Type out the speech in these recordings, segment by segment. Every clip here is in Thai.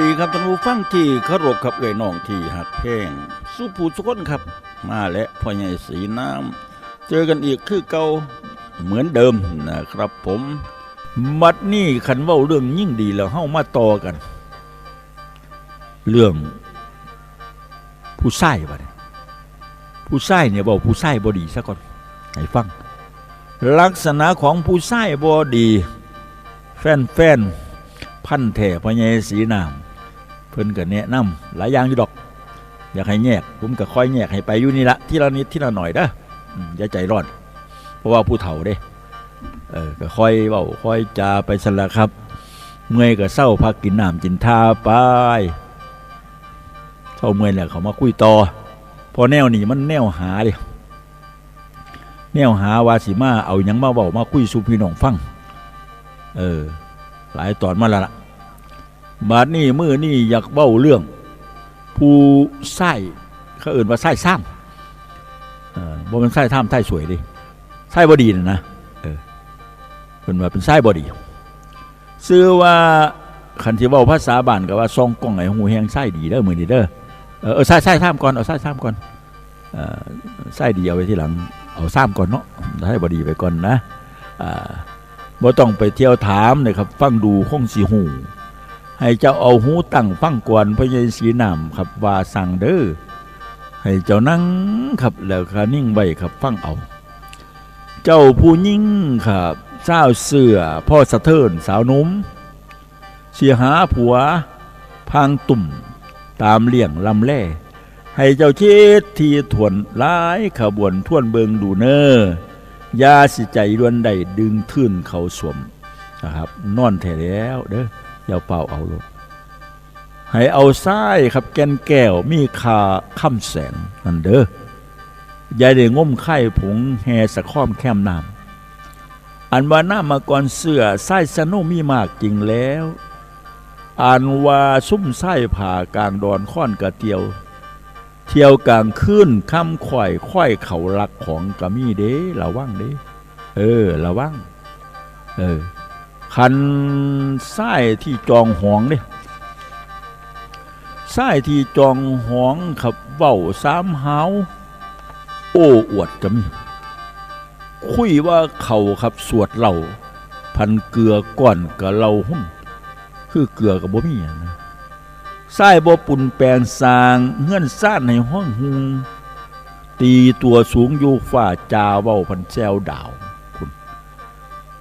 ดีครับท่านผู้ฟังที่เคารพครับเอ่ยน้องที่หักแพงสู้ผู้สุคนครับ มาและพ่อใหญ่สีน้ำเจอกันอีกคือเก่าเหมือนเดิมนะครับผมมัดนี่ขันเว้าเรื่องยิ่งดีแล้วเฮ้ามาต่อกัน เรื่อง ผู้ใส่บะเนี่ยผู้ใส่เนี่ยบอกผู้ใส่บอดีซะก่อนให้ฟัง ลักษณะของผู้ใส่บอดี แฟนแฟนพันแท่พ่อใหญ่สีน้ำ พิ่นก็แนะนำหลายอย่างอยู่ดอก อยากให้แยกผมก็ค่อยแยกให้ไปอยู่นี่ละที่ละนิดที่ละหน่อยเด้อย่าใจร้อนเพราะว่าผู้เฒ่าเด้เออก็ค่อยเว้าค่อยจาไปสละครับ เมื่อยก็เศร้าพักกินน้ำกินท่าไปเศร้าเมื่อยแล้วเขามาคุยต่อพอแนวนี้มันแนวหาเดิแนวหาวาสิมาเอายังมาเว้ามาคุยสู่พี่น้องฟัง เออ หลายตอนมาแล้วล่ะ บาดนี้มือนี่อยากเบ้าเรื่อง ผู้ไส้เขาเอื่นว่าไส้ซ้ำบ่เป็นไส้ท่ามไส้สวยดิไส้บอดีนะนะเออเป็นว่าเป็นไส้บอดีซื้อว่าคันที่ว้าภาษาบ้านก็ว่าซองกล้องไอ้หูแหงไส้ดีเด้อมือดีเด้อเออไส้ไส้ท่ามก่อนเอาไส้ท่ามก่อนเออไส้ดีเอาไว้ที่หลัง เอาซ้ำก่อนเนาะไส้บอดีไปก่อนนะอ่าบ่ต้องไปเที่ยวถามเลยครับ ฟังดูคงสีหู ให้เจ้าเอาหูตั้งฟังกวนพระเยสีนามครับว่าสั่งเด้อให้เจ้านั่งครับแล้วก็นิ่งไว้ครับฟังเอา เจ้าผู้ยิ่งครับเจ้าเสือพ่อสะเทินสาวนุ่มเสียหาผัวพังตุ่มตามเลี่ยงลำแล่ ให้เจ้าเชิดทีถวนร้ายขบวนท่วนเบิงดูเนอยาสิใจดวนใดดึงทื่นเขาสวมนะครับ นอนแท้แล้วเด้อ ย่าเป่าเอาลงให้เอาซ้ายครับแกนแก้วมีคาค่ำแสงนั่นเด้อย่าได้ง้มไข่ผงแห่สะค้อมแคมน้ำอันว่าหน้ามาก่อนเสือไส้สนุมีมากจริงแล้วอันว่าซุ่มไส้ผ่ากลางดอนค้อนกระเตียว เที่ยวกลางคืนค่ำข่อยข่อยเขารักของกะมีเด้ระวังเด้ เออระวัง เออ คันไส้ที่จองหองเนี่ยไส้ที่จองหองขับเว้าสามหาวโอ้อวดกะมีคุยว่าเขาครับสวดเหล่า พันเกลือก่อนกับเหล่าหุ้นคือเกลือกับบ่มีนะไส้บ่ปุ่นแปลงสางเงื่อนซ่านในห้องหุงตีตัวสูงอยู่ฝ่าจาเว้าพันแซวดาว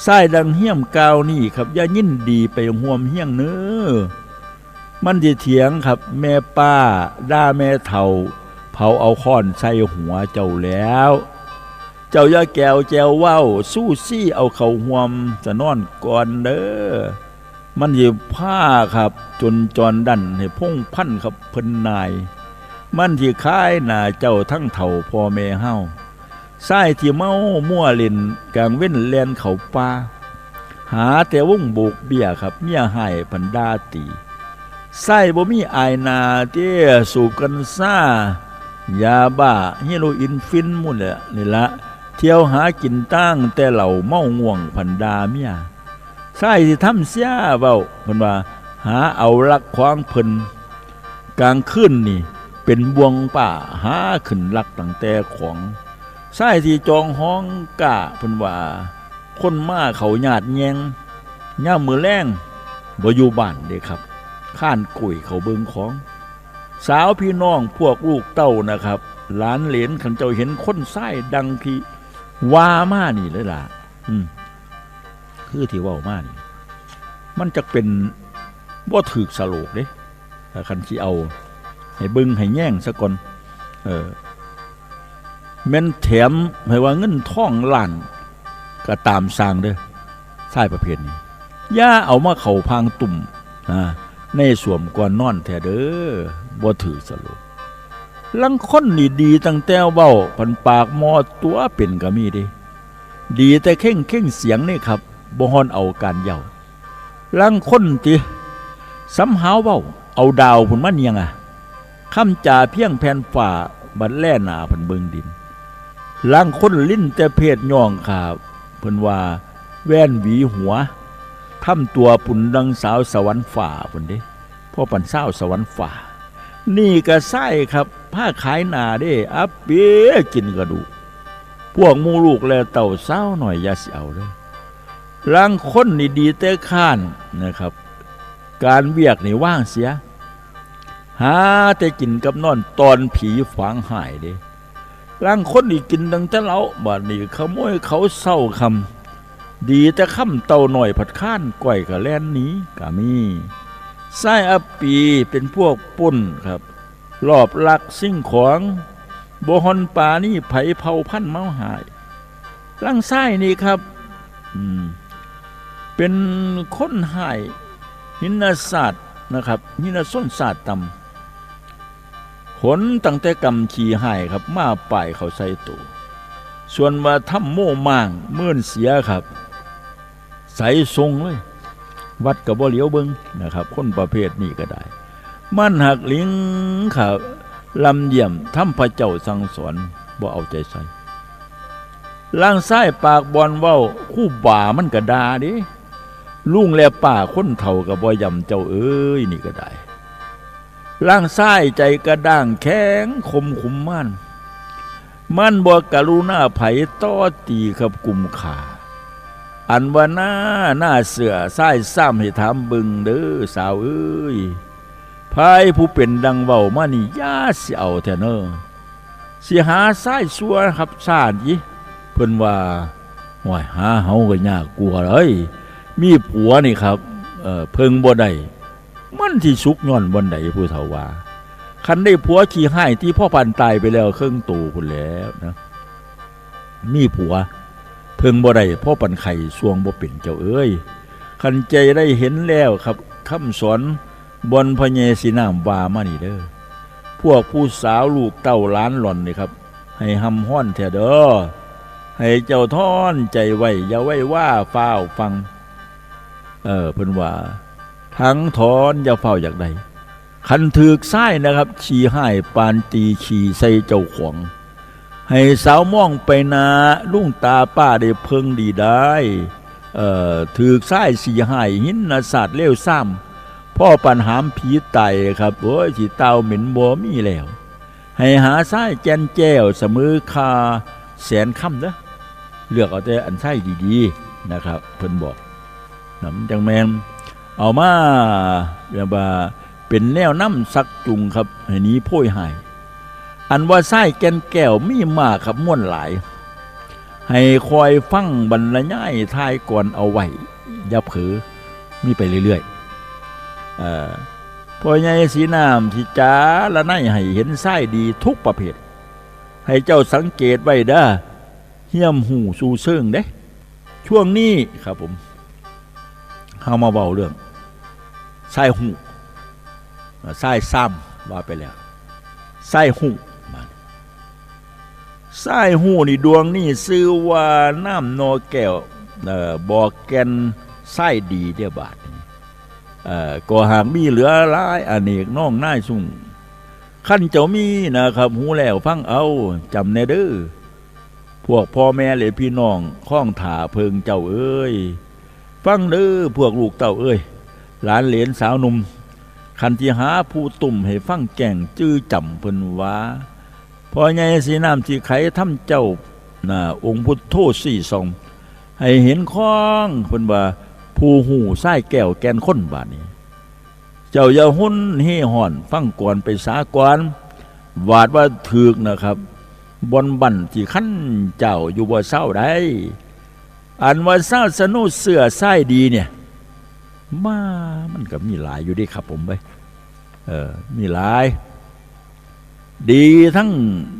ไส้ดังเฮี้ยมกาวนี่ครับอย่ายินดีไปห่วมเฮี้ยงเนื้อมันจะเถียงครับ แม่ป้าด่าแม่เฒ่าเผาเอาค้อนใส่หัวเจ้าแล้ว เจ้าย่าแก้วแจวว้าวสู้ซี่เอาเขาห่วมจะนอนก่อนเด้อมันหยิบผ้าครับ จนจรดันให้พงพันครับเพิ่นนาย มันที่คายหน้าเจ้าทั้งเถ่าพ่อแม่เฮา ไส้ที่เมามั่วเล่นกลางเว้นแลนเขาป่าหาแต่วงโบกเบี้ยครับ เมียหายพันดาตีไส้บ่มีอายนาเตี้ยสูบกันซ่ายาบ้าเฮโรอีนฟินมุ่นแหละนี่ละเที่ยวหากินตั้งแต่เหล่าเมาง่วงพันดาเมียใช่ที่ทำเสียเบาเพิ่นว่า หาเอาลักควางเพิ่นกลางคืนนี่ เป็นบวงป่าหาขึ้นลักตั้งแต่ของ ใช่ที่จองห้องกะเพิ่นว่า คนมาเขาญาติแยงย่ามือแรงบ่อยู่บ้านเด้ครับ ข้านกุยเขาเบิงของ สาวพี่น้องพวกลูกเต้านะครับ หลานเหลนขันเจ้าเห็นคนไส้ดังที่ว่ามานี่เลยล่ะ อืมคือที่ว่ามานี่ มันจะเป็นบ่ถือสโลกเด้คันที่เอา ให้เบึงให้แย่งซะก่อนเออ แม่นแถมให้ว่าเงินท่องล้านก็ตามสร้างเด้อสายประเภทนี้ย่าเอามาเข้าพางตุ่มอ่าในสวมก่อนนอนแท้เด้อบ่ถือสโลกลังค้นนี่ดีตั้งแต่เว้าพันปากมอตัวเป็นก็มีด้ดีแต่เข่งเข่งเสียงนี่ครับบ่ฮอนเอาการเย้าลังค้นติสำหาวเว้าเอาดาวพุ่นมาเนียงอะคำจ่าเพียงแผ่นฝ่าบัดแล่หนาเพิ่นเบิงดิน ลังคนลิ้นแต่เพศย่องขาเพิ่นว่า แว่นหวีหัวทำตัวปุ่นดังสาวสวรรค์ฝ่าพุ่นเด้พ่อปันเศร้าสวรรค์ฝ่า นี่ก็ไส้ครับ ผ้าขายหนาเด้อับเปียกินกระดูกพวกมูลูกแลเต่าเศร้าหน่อยอยาเสียเอาเลยร่างคนนี่ดีแต่ข้านนะครับ การเวียกนี่ว่างเสีย หาแต่กินกับนอนตอนผีฝังหายเด้ ร่างคนนี่กินดังแต่เราบัดนี้ขโมยเขาเศร้าคำดีแต่ค่ำเต่าหน่อยผัดข้านก่อยกับแล่นนี้กามีไส้อัปปีเป็นพวกปุ่นครับรอบลักสิ่งของโบฮอนปานี่ไผเผาพันเมาหายร่างไส้นี่ครับอืมเป็นคนหายหินศาสตร์นะครับหินส้นศาสตร์ต่ำ ผลตั้งแต่กำขี่หายครับมาป่ายเขาใส่ตัวส่วนว่าทำโม่ม่างเมื่นเสียครับ ใส่ทรงเลย วัดกับบ่เหลียวเบิงนะครับ คนประเภทนี้ก็ได้ มันหักลิงขับลำเยี่ยมทำพระเจ้าสั่งสอนบ่เอาใจใส่ล่างซ้ายปากบอลเว้าคู่บ่ามันกระดาดิลุงแลป่าคนเท่ากับบ่ยำเจ้าเอ้ยนี่ก็ได้ ล่างซ้ายใจกระด้างแข็งคมขุมมั่น มั่นบ่กรุณาไผต้อตีกับกลุ่มขาอันว่าหน้าหน้าเสือซ้ายซ้ำให้ถามบึงเด้อสาวเอ้ยพายผู้เป็นดังเว้ามานี่ยาสิเอาแท้เนอสิหาซ้ายซัวครับซาดยิเพิ่นว่าห่วยหาเฮาก็ยากกลัวเลยมีผัวนี่ครับเออเพิ่งบ่ได้ มันที่สุกย้อนบนใดผู้เฒ่าว่าคันได้ผัวขี้ให้ที่พ่อพันตายไปแล้วเครึ่องตูพุ่นแล้วนะมีผัว เพิ่งบ่ได้พ่อปันไข่สวงบ่เป็นเจ้าเอ้ยคันใจได้เห็นแล้วครับคำสอนบนพระเยสีนามวามานี่เด้อพวกผู้สาวลูกเต้าล้านหล่อนนี่ครับ ให้หำห้อนแท้เด้อให้เจ้าท่อนใจไว้อย่าไว้ว่าฟ้าวฟัง เออเพิ่นว่า ทั้งถอนอย่าเฝ้าอยากใดคันถือกไส้นะครับขี่ให้ปานตีขี่ใส่เจ้าของ ให้สาวม่องไปนาลุงตาป้าได้เพิงดีได้เอ่อถือกไส้สีหายหินนศาสตร์เลี้ยวซ้ำพ่อปัญหามผีไตครับโอ้ยสีเตาเหม็นบัวมีแล้ว ให้หาไส้แจนแจ้วเสมอคาแสนค่ำเด้อเลือกเอาแต่อันไส้ดีๆนะครับเพิ่นบอกน้ำจังแมน เอามาเรียกว่าเป็นแนวน้ำสักจุงครับให้นี้โพ้ยหายอันว่าไส้แกนแก้วมีมากครับม่วนหลาย ให้คอยฟังบรรยายทายก่อนเอาไว้อย่าเผลอมีไปเรื่อยๆพ่อใหญ่สีน้ำที่จ้าละไนให้เห็นไส้ดีทุกประเภท ให้เจ้าสังเกตไว้เด้อเฮียมหูสูเซิงเด้ ช่วงนี้ครับผม เข้ามาเบาเรื่องไส้หูไส้ซ้ำว่าไปแล้วไส้หูมันไส้หูนี่ดวงนี่ซื้อว่าน้ำนอแก้วเอ่อบอกแกนไส้ดีเดียบาทก็หากมีเหลือหลายอเนกน้องน่ายสุ่งขั้นเจ้ามีนะครับหูแล้วฟังเอาจำแน่เด้อพวกพ่อแม่เลยพี่น้องข้องถาเพิงเจ้าเอ้ย ฟังเด้อพวกลูกเต่าเอ้ยหลานเหลนสาวหนุ่มคันที่หาผู้ตุ่มให้ฟังแก่งจื้อจำเพิ่นว่าพอใหญ่สีน้ำที่ไขทำเจ้าน่ะองค์พุทธโธสี่สองให้เห็นข้องเพิ่นว่าผู้หูไส้แก้วแกนค้นบาดนี้ เจ้าอย่าหุ่นเฮ่ห่อน ฟังก่อนไปสากวนวาดว่าถึกนะครับบนบันที่ขั้นเจ้าอยู่บ่เศร้าได้ อันว่าเศร้าสนุเสือไส้ดีเนี่ยมามันก็มีหลายอยู่ดิครับผมไปเออมีหลาย ดีทั้ง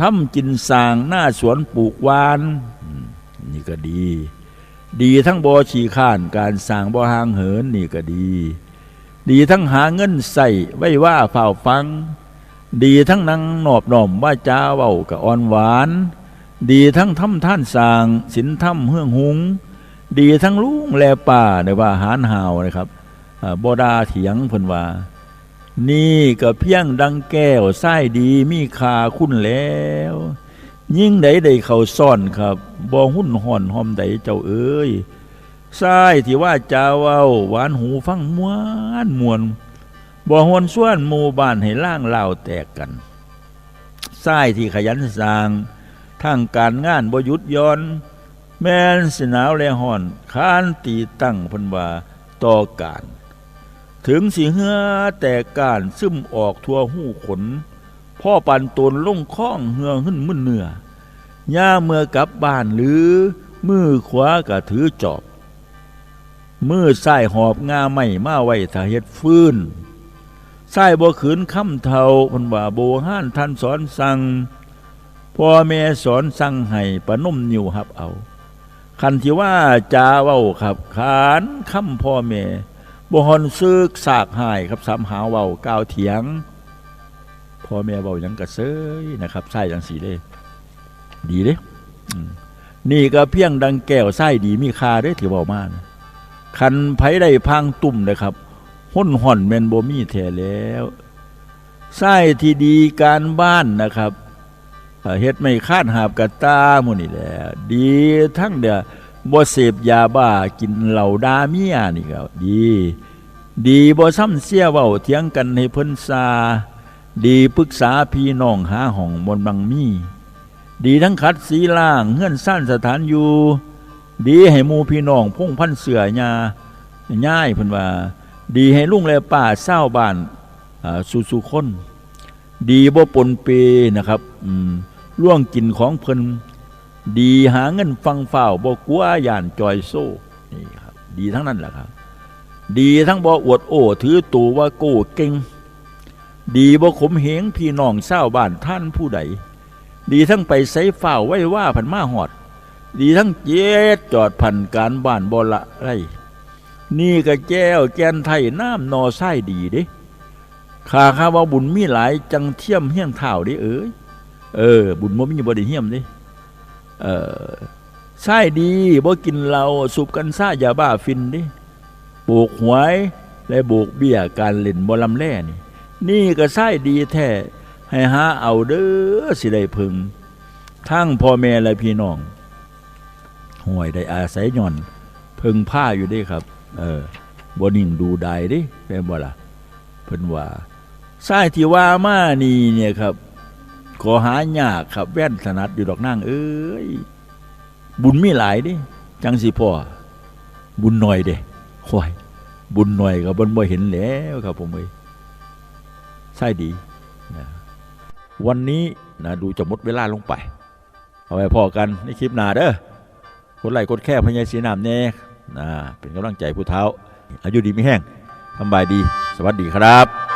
ทำกินสางหน้าสวนปลูกวาน นี่ก็ดี ดีทั้งบอชีข้านการสางบอหางเหินนี่ก็ดี ดีทั้งหาเงินใส่ไว้ว่าเฝ้าฟัง ดีทั้งนังหนอบหน้อมว่าจ้าเว้ากับอ่อนหวาน ดีทั้งทำท่านสร้างสินทำเฮืองหุง ดีทั้งลุงแลป่าในว่าหารหาวนะครับอ่าบดาเถียงเพิ่นว่า นี่ก็เพียงดังแก้วไส้ดีมีคาคุณแล้ว ยิ่งใดใดเขาซ่อนครับบ่หุ่นห่อนหอมใดเจ้าเอ้ยไส้ที่ว่าจาเว้าหวานหูฟังมวนมวนบ่หวนส่วนหมู่บ้านให้ล่างเล่าแตกกันทรายที่ขยันสร้าง ทางการงานบ่ยุดย้อน แม่นสิหนาวและห้อนค้านตีตั้งพันว่าต่อการ ถึงสิเหือแต่การซึมออกทั่วหูขน พ่อปันตนลงข้องเหือหึ่นมึนเนื้อย่าเมื่อกลับบ้านหรือมือขวาก็ถือจอบ มือซ้ายหอบงาไม่มาไว้ถ้าเฮ็ดฟืนซ้ายบ่ขืนคำเทาพันว่าโบห้านท่านสอนสั่ง พ่อแม่สอนสั่งให้ประนมนิ้วหับเอาคันที่ว่าจาเว้าขับขานคำพ่อแม่บ่ฮอนซึกสากหายครับสามหาเว้าก้าวเถียงพ่อแม่เว้าหยังกระเซยนะครับใส่จังสีเลยดีเด้นี่ก็เพียงดังแก้วไส้ดีมีค่าเด้ที่เว้ามานะคันไผได้พังตุ่มนะครับห้นห่อนแม่นบ่มีแท้แล้วไส้ที่ดีการบ้านนะครับ เฮ็ดไม่คาดหาบกะตาหมู่นี่แหละดีทั้งเดียบ่เสพยาบ้ากินเหล้าดาเมียนี่ก็ดี ดีบ่ซ้ำเสียเว้าเถียงกันให้เพิ่นซาดีปรึกษาพี่น้องหาห้องบนบังมีดีทั้งขัดสีล่างเฮือนซ่านสถานอยู่ ดีให้หมู่พี่น้องพุ่งพันเสือยาย่ายเพิ่นว่า ดีให้ลุงและป้าเศร้าบ้านสู่สู่คน ดีบ่ปนเปนะครับ อืม ล่วงกินของเพิ่นดีหาเงินฟังเฝ้าบ่กลัวย่านจอยโซ่นี่ครับดีทั้งนั้นแหละครับ ดีทั้งบ่อวดโอ้ถือตัวว่าโก้เก่ง ดีบ่ขมเหงพี่น้องเศร้าบ้านท่านผู้ใด ดีทั้งไปใส่เฝ้าไว้ว่าพันมาหอด ดีทั้งเจ็ดจอดพันการบ้านบ่ละไร นี่ก็แก้วแกนไทยน้ำนอไส้ดีเด้ข้าข้าว่าบุญมีหลายจังเทียมเฮี้ยงเท่าเดิเอ้ย เออ บุญบ่มีบ่ได้เฮี้ยมเดิเออไส้ดีบ่กินเหล้าสูบกันซายาบ้าฟินเดิโบกหวยและโบกเบี้ยการเล่นบ่ลำแล่นี่ นี่ก็ไส้ดีแท้ให้หาเอาเด้อสิได้พึง ทั้งพ่อแม่และพี่น้องห่วยได้อาศัยย่อน พึงผ้าอยู่เด้ครับ เออบ่นิ่งดูดายดิแม่นบ่ล่ะเพิ่นว่าสายที่ว่ามานี่เนี่ยครับ ขอหายากครับแว่นถนัดอยู่ดอกนางเอ้ยบุญมีหลายดิจังสิพ่อบุญหน่อยเด้ห้วยบุญหน่อยก็บ่บ่เห็นแล้วครับผมเอ้ยใช่ดีนะวันนี้นะดูจะหมดเวลาลงไป เอาไว้พอกันในคลิปหน้าเด้อกดไลค์กดแค่พญายสีน้ำแน่นะเป็นกำลังใจผู้เท้า อายุดีไม่แห้งทำบายดี สวัสดีครับ